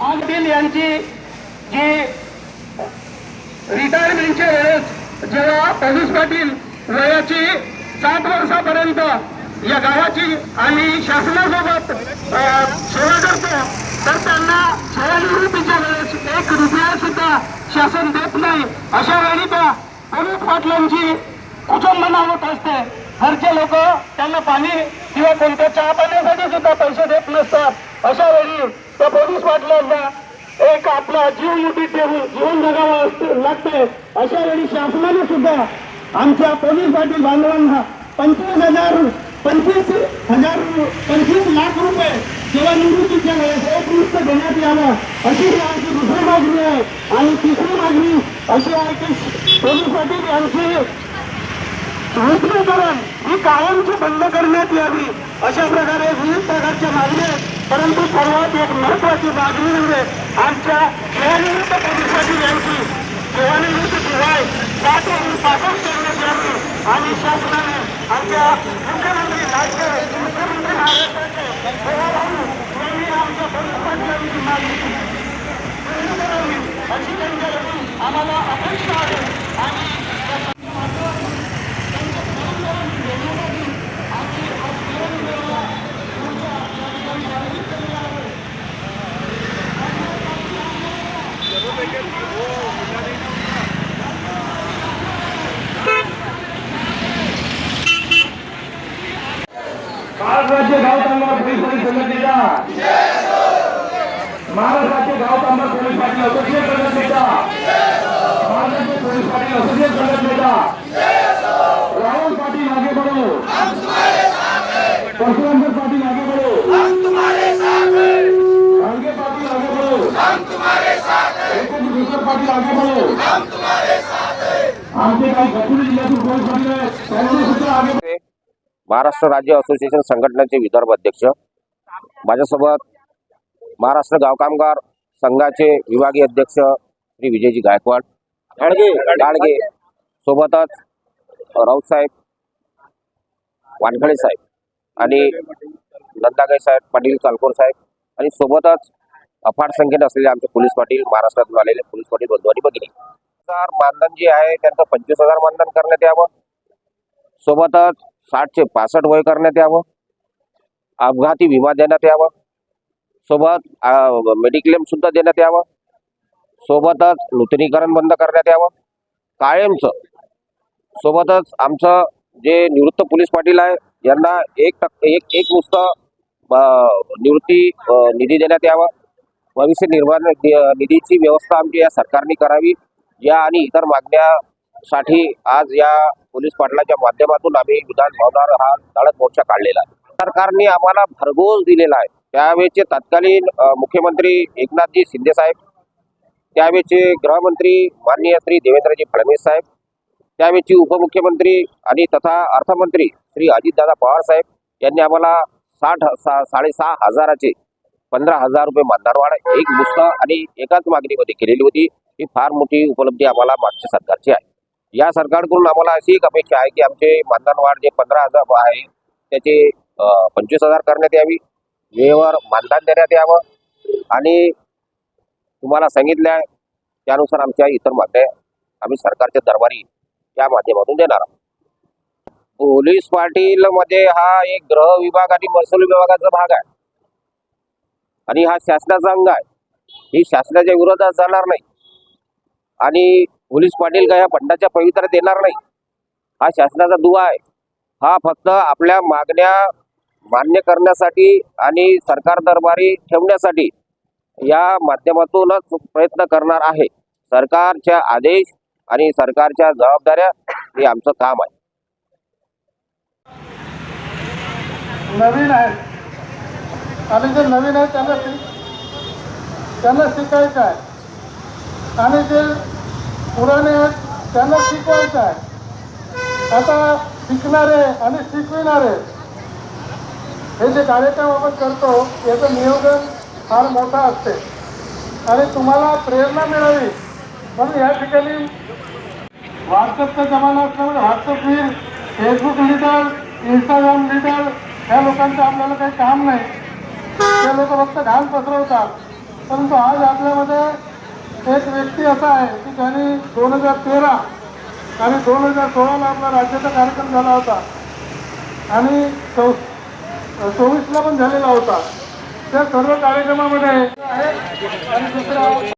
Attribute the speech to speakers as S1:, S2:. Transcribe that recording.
S1: पाटील यांची जी रिटायरमेंटच्या वेळेस जेव्हा पोलीस पाटील वयाची सात वर्षापर्यंत या गावाची आणि शासनासोबत सेवा करतो तर त्यांना सेवानिवृत्तीच्या वेळेस एक रुपया सुद्धा शासन देत नाही. अशा वेळी त्या पोलीस पाटलांची कुटुंबना होत असते. घरचे लोक त्यांना पाणी किंवा कोणत्या चहा पाण्यासाठी सुद्धा पैसे देत नसतात. अशा वेळी त्या पाटलांना एक आपला जीव युटी ठेवून जीवन जगावं लागते अशा वेळी शासनाने सुद्धा आमच्या पोलीस पाटील बांधवांना पंचवीस हजार पंचवीस हजार पंचवीस लाख रुपये सेवानिवृत्तीच्या वेळेस देण्यात यावं अशी ही आमची दुसरी मागणी आहे. आणि तिसरी मागणी अशी आहे की पोलीस पाटील यांची विस्तीकरण ही कायमची बंद करण्यात यावी अशा प्रकारे विविध प्रकारच्या मागण्या आहेत. परंतु सर्वात एक महत्वाची मागणी म्हणजे आमच्या सेवानिवृत्त पोलिसांनी यांची सेवानिवृत्त शिवाय सात वरून पासष्ट करण्यात यावी आणि शासनाने आमच्या मुख्यमंत्री राज्य मुख्यमंत्री महाराष्ट्राचे सेवाभाऊ यांनी आमच्या पोलिसांची यांची मागणी अशी त्यांच्याकडून आम्हाला अपेक्षा आहे आणि महाराष्ट्राचे गाव कामगार पोलीस पाटील संघटनेचा महाराष्ट्राचे गाव कामगार पोलीस पाटील असोसिएट संघटनेचा. महाराष्ट्राचे पोलीस पाटील असोसिएट संघटनेचा. राहुल पाटील आगे बढ़ो परशुराम पाटील आगे बढ़ो रांगे पाटील आगे बढ़ो एकेंद्र पाटील आगे बढ़ो आमचे काही गडचिरोली जिल्ह्यातील पोलीस पाटील आहेत. त्यांनी सुद्धा आगे
S2: महाराष्ट्र राज्य असोसिएशन संघटनेचे विदर्भ अध्यक्ष. माझ्यासोबत महाराष्ट्र गाव कामगार संघाचे विभागीय अध्यक्ष श्री विजयजी गायकवाड. गाडगे सोबतच राऊतसाहेब वानखडे साहेब आणि नंदागाई साहेब पाटील चालकोर साहेब आणि सोबतच अफाट संख्येने असलेले आमचे पोलीस पाटील महाराष्ट्रातून आलेले पोलीस पाटील बंधू आणि भगिनी. मानधन जे आहे त्यांचं पंचवीस हजार मानधन करण्यात यावं. सोबतच साठचे पासष्ट वय करण्यात यावं. अपघाती विमा देण्यात यावं. सोबत मेडिक्लेम सुद्धा देण्यात यावं. सोबतच नूतनीकरण बंद करण्यात यावं. कायमचं. सोबतच आमचं जे निवृत्त पोलीस पाटील आहे यांना एक टक्क एक एक नुसतं निवृत्ती निधी देण्यात यावा. भविष्य निर्माण निधीची व्यवस्था आमची या सरकारने करावी. या आणि इतर मागण्यासाठी आज या पोलीस पाटलाच्या माध्यमातून आम्ही विधान भवनावर हा धडक मोर्चा काढलेला आहे. सरकारने आम्हाला भरघोस दिलेला आहे. त्यावेळेचे तत्कालीन मुख्यमंत्री एकनाथजी शिंदे साहेब त्यावेळेचे गृहमंत्री माननीय श्री देवेंद्रजी फडणवीस साहेब त्यावेळेचे उपमुख्यमंत्री आणि तथा अर्थमंत्री श्री अजितदादा पवार साहेब यांनी आम्हाला साठ सा साडेसहा हजाराचे पंधरा हजार रुपये मानधन एक मुस्त आणि एकाच मागणीमध्ये केलेली होती. ही फार मोठी उपलब्धी आम्हाला मागच्या सरकारची आहे. या सरकारकडून आम्हाला अशी एक अपेक्षा आहे की आमचे मानधनवाढ जे पंधरा हजार आहे त्याचे पंचवीस हजार करण्यात यावी. वेळेवर मानधन देण्यात यावं. आणि तुम्हाला सांगितलं आहे त्यानुसार आमच्या इतर मागण्या आम्ही सरकारच्या दरबारी या माध्यमातून देणार आहोत. पोलीस पाटील मध्ये हा एक गृह विभाग आणि महसूल विभागाचा भाग आहे. आणि हा शासनाचा अंग आहे. ही शासनाच्या विरोधात जाणार नाही. आणि पोलीस पाटील काय या फंडाच्या पवित्र्यात येणार नाही? हा शासनाचा दुवा आहे. हा फक्त आपल्या मागण्या मान्य करण्यासाठी आणि सरकार दरबारी ठेवण्यासाठी या माध्यमातूनच प्रयत्न करणार आहे. सरकारच्या आदेश आणि सरकारच्या जबाबदाऱ्या हे आमचं काम आहे.
S3: नवीन आहे. आणि जे नवीन आहे त्यांना त्यांना शिकायचं आहे. आणि जे पुराणे आहेत त्यांना शिकवायचं आहे. आता शिकणारे आणि शिकविणारे हे जे कार्यक्रम आपण करतो याचं नियोजन फार मोठं असते. आणि तुम्हाला प्रेरणा मिळावी. म्हणून या ठिकाणी व्हॉट्सअपचा जमाना असल्यामुळे WhatsApp Facebook leader Instagram leader ह्या लोकांचं आपल्याला काही काम नाही. ते लोक फक्त घाण पसरवतात. परंतु आज आपल्यामध्ये एक व्यक्ती असा आहे की ज्याने दोन हजार तेरा आणि दोन हजार सोळाला आपला राज्याचा कार्यक्रम झाला होता. आणि चौ चोवीसला पण झालेला होता. त्या सर्व कार्यक्रमामध्ये आहे. आणि दुसरा